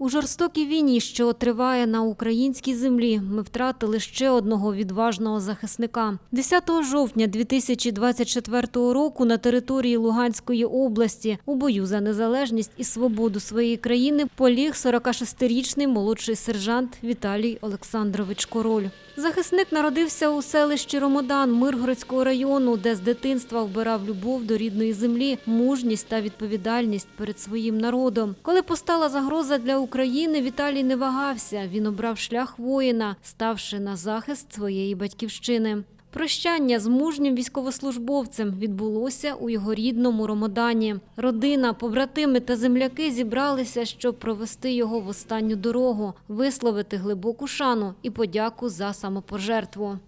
У жорстокій війні, що триває на українській землі, ми втратили ще одного відважного захисника. 10 жовтня 2024 року на території Луганської області у бою за незалежність і свободу своєї країни поліг 46-річний молодший сержант Віталій Олександрович Король. Захисник народився у селищі Ромодан Миргородського району, де з дитинства вбирав любов до рідної землі, мужність та відповідальність перед своїм народом. Коли постала загроза для України, Віталій не вагався. Він обрав шлях воїна, ставши на захист своєї батьківщини. Прощання з мужнім військовослужбовцем відбулося у його рідному Ромодані. Родина, побратими та земляки зібралися, щоб провести його в останню дорогу, висловити глибоку шану і подяку за самопожертву.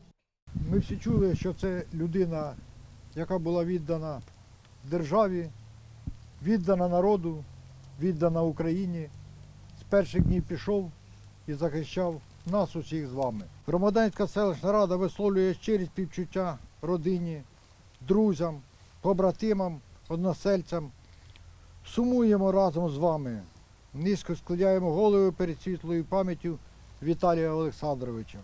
Ми всі чули, що це людина, яка була віддана державі, віддана народу, віддана Україні. Перших днів пішов і захищав нас усіх з вами. Громадянська селищна рада висловлює щирі співчуття родині, друзям, побратимам, односельцям. Сумуємо разом з вами. Низько складаємо голови перед світлою пам'яттю Віталія Олександровича.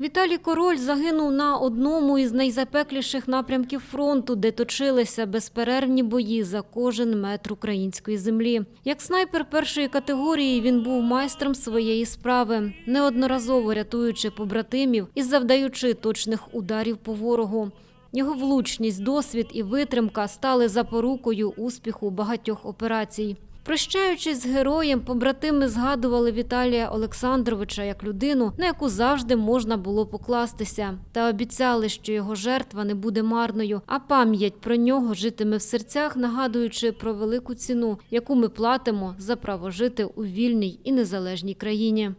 Віталій Король загинув на одному із найзапекліших напрямків фронту, де точилися безперервні бої за кожен метр української землі. Як снайпер першої категорії він був майстром своєї справи, неодноразово рятуючи побратимів і завдаючи точних ударів по ворогу. Його влучність, досвід і витримка стали запорукою успіху багатьох операцій. Прощаючись з героєм, побратими згадували Віталія Олександровича як людину, на яку завжди можна було покластися, та обіцяли, що його жертва не буде марною, а пам'ять про нього житиме в серцях, нагадуючи про велику ціну, яку ми платимо за право жити у вільній і незалежній країні.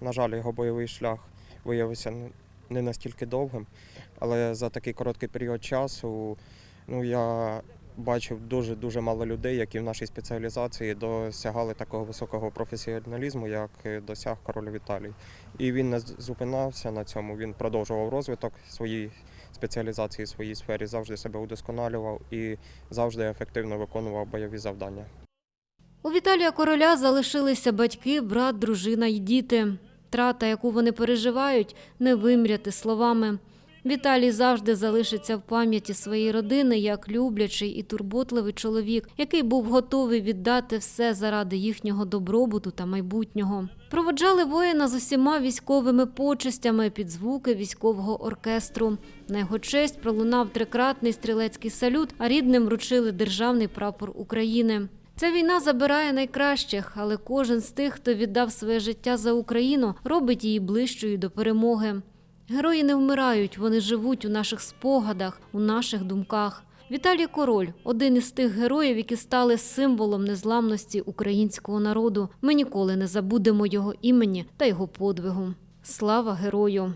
На жаль, його бойовий шлях виявився не- настільки довгим, але за такий короткий період часу ну, я бачив дуже дуже мало людей, які в нашій спеціалізації досягали такого високого професіоналізму, як е, досяг король Віталій. І він не зупинався на цьому. Він продовжував розвиток своєї спеціалізації, своїй сфері, завжди себе удосконалював і завжди ефективно виконував бойові завдання. У Віталія Короля залишилися батьки, брат, дружина й діти. Трата, яку вони переживають, не вимряти словами. Віталій завжди залишиться в пам'яті своєї родини як люблячий і турботливий чоловік, який був готовий віддати все заради їхнього добробуту та майбутнього. Проводжали воїна з усіма військовими почестями під звуки військового оркестру. На його честь пролунав трикратний стрілецький салют, а рідним вручили державний прапор України. Ця війна забирає найкращих, але кожен з тих, хто віддав своє життя за Україну, робить її ближчою до перемоги. Герої не вмирають, вони живуть у наших спогадах, у наших думках. Віталій Король один із тих героїв, які стали символом незламності українського народу. Ми ніколи не забудемо його імені та його подвигу. Слава герою!